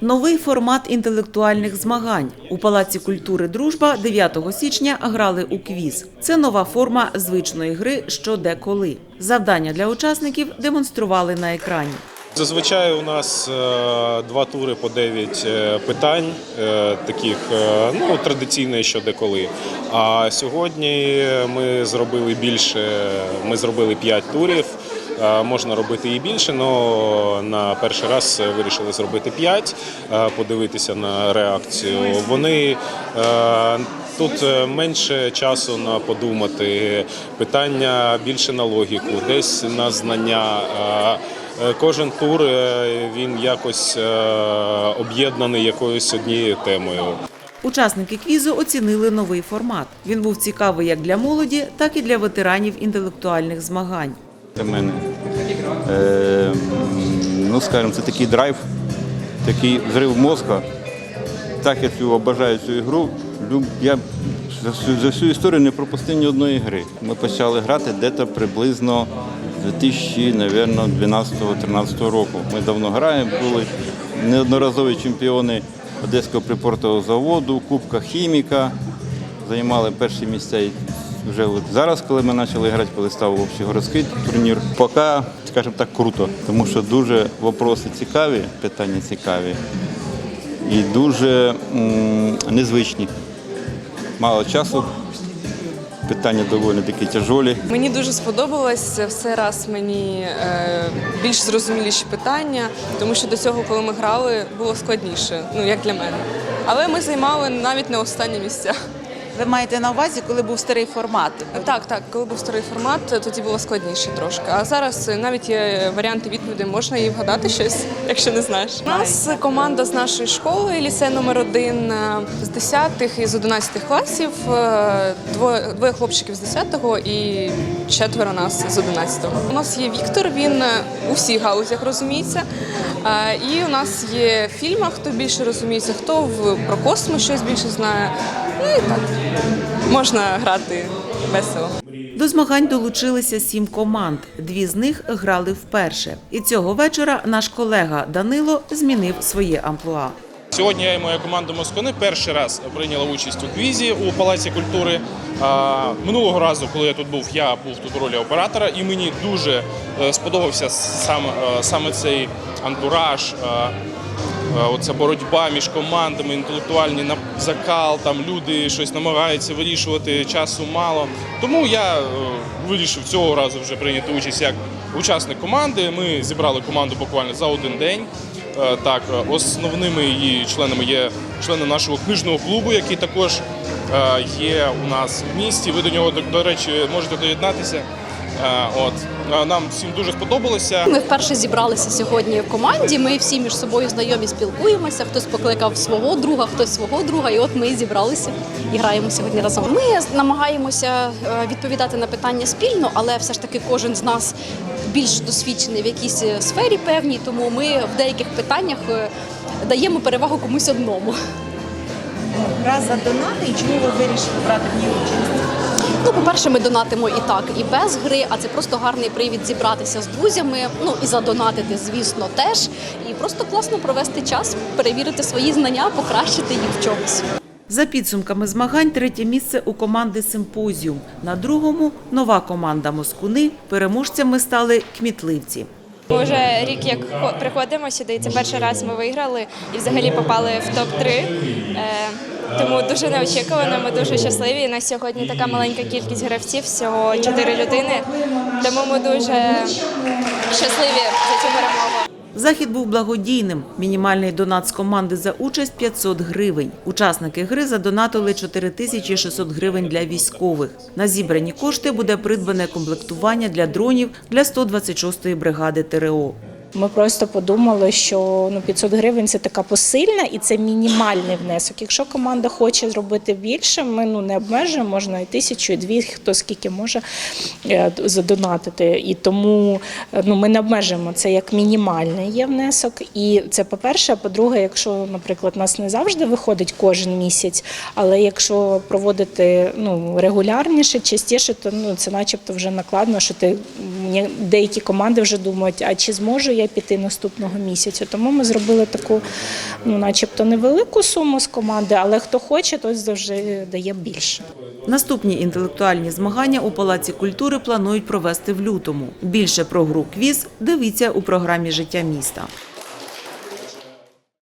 Новий формат інтелектуальних змагань у Палаці культури Дружба 9 січня грали у квіз. Це нова форма звичної гри що де коли. Завдання для учасників демонстрували на екрані. Зазвичай у нас е, два тури по 9 е, питань, е, таких ну, традиційних що деколи. А сьогодні ми зробили більше, ми зробили 5 турів. Е, Можна робити і більше, але на перший раз вирішили зробити 5, е, подивитися на реакцію. Вони е, Тут менше часу на подумати, питання більше на логіку, десь на знання. Кожен тур він якось об'єднаний якоюсь однією темою. Учасники квізу оцінили новий формат. Він був цікавий як для молоді, так і для ветеранів інтелектуальних змагань. для мене. Е, ну, скажімо, це такий драйв, такий взрив мозка. Так я цю обожаю цю ігру. Я за всю, за всю історію не пропустив ні одної гри. Ми почали грати десь приблизно 2012-2013 року. Ми давно граємо, були неодноразові чемпіони Одеського припортового заводу, Кубка Хіміка, займали перші місця вже от зараз, коли ми почали грати, коли став общегородський турнір, поки, скажімо так, круто, тому що дуже вопроси цікаві, питання цікаві і дуже м, незвичні. Мало часу, питання доволі такі тяжолі. Мені дуже сподобалось все раз мені е, більш зрозуміліші питання, тому що до цього, коли ми грали, було складніше, ну як для мене. Але ми займали навіть не останні місця. Ви маєте на увазі, коли був старий формат? Так, так, коли був старий формат, тоді було складніше трошки. А зараз навіть є варіанти відповідей, можна і вгадати щось, якщо не знаєш. У нас команда з нашої школи, лісе номер один е, з 10 і з 11 класів. е, Двоє, двоє хлопчиків з 10-го і четверо нас з 11-го. У нас є Віктор, він е, у всіх галузях розуміється. Е, І у нас є в фільмах, хто більше розуміється, хто в про космос щось більше знає. Ну і так можна грати весело. До змагань долучилися сім команд. Дві з них грали вперше. І цього вечора наш колега Данило змінив своє амплуа. Сьогодні я і моя команда Москони перший раз прийняла участь у квізі у Палаці культури. Минулого разу, коли я тут був, я був тут у ролі оператора, і мені дуже е, сподобався сам, е, саме цей антураж. Е, Оця боротьба між командами, інтелектуальні на- закал, там люди щось намагаються вирішувати, часу мало. Тому я е, вирішив цього разу вже прийняти участь як учасник команди. Ми зібрали команду буквально за один день. Е, Так, основними її членами є члени нашого книжного клубу, який також є у нас в місті. Ви до нього, до речі, можете доєднатися. Е, От Е, нам всім дуже сподобалося. Ми вперше зібралися сьогодні в команді. Ми всі між собою знайомі спілкуємося. Хтось покликав свого друга, хтось свого друга. І от ми зібралися і граємо сьогодні разом. Ми намагаємося е, відповідати на питання спільно, але все ж таки кожен з нас більш досвідчений в якійсь сфері певній, тому ми в деяких питаннях даємо перевагу комусь одному. Гра за донати і чому ви вирішили брати в ній участь? Ну, по-перше, ми донатимо і так, і без гри, а це просто гарний привід зібратися з друзями. Ну і задонатити, звісно, теж. І просто класно провести час, перевірити свої знання, покращити їх в чомусь. За підсумками змагань, третє місце у команди Симпозіум. На другому нова команда Москуни. Переможцями стали кмітливці. Ми вже рік як хо- приходимо сюди, це перший раз ми виграли і взагалі попали в топ-3. Е, тому дуже неочікувано, ми дуже щасливі. На сьогодні така маленька кількість гравців, всього 4 людини. Тому ми дуже щасливі за цю перемогу. Захід був благодійним. Мінімальний донат з команди за участь 500 гривень. Учасники гри задонатили 4600 гривень для військових. На зібрані кошти буде придбане комплектування для дронів для 126-ї бригади ТРО. Ми просто подумали, що ну 500 гривень це така посильна і це мінімальний внесок. Якщо команда хоче зробити більше, ми ну не обмежуємо, можна і тисячу, і дві, хто скільки може е, задонатити. І тому е, ну ми не обмежуємо це як мінімальний є внесок. І це по-перше. А по-друге, якщо, наприклад, нас не завжди виходить кожен місяць, але якщо проводити ну регулярніше, частіше, то ну це начебто вже накладно, що ти ні- деякі команди вже думають, а чи зможу я піти наступного місяця. Тому ми зробили таку, ну, начебто, невелику суму з команди, але хто хоче, той завжди дає більше. Наступні інтелектуальні змагання у Палаці культури планують провести в лютому. Більше про гру квіз дивіться у програмі Життя міста.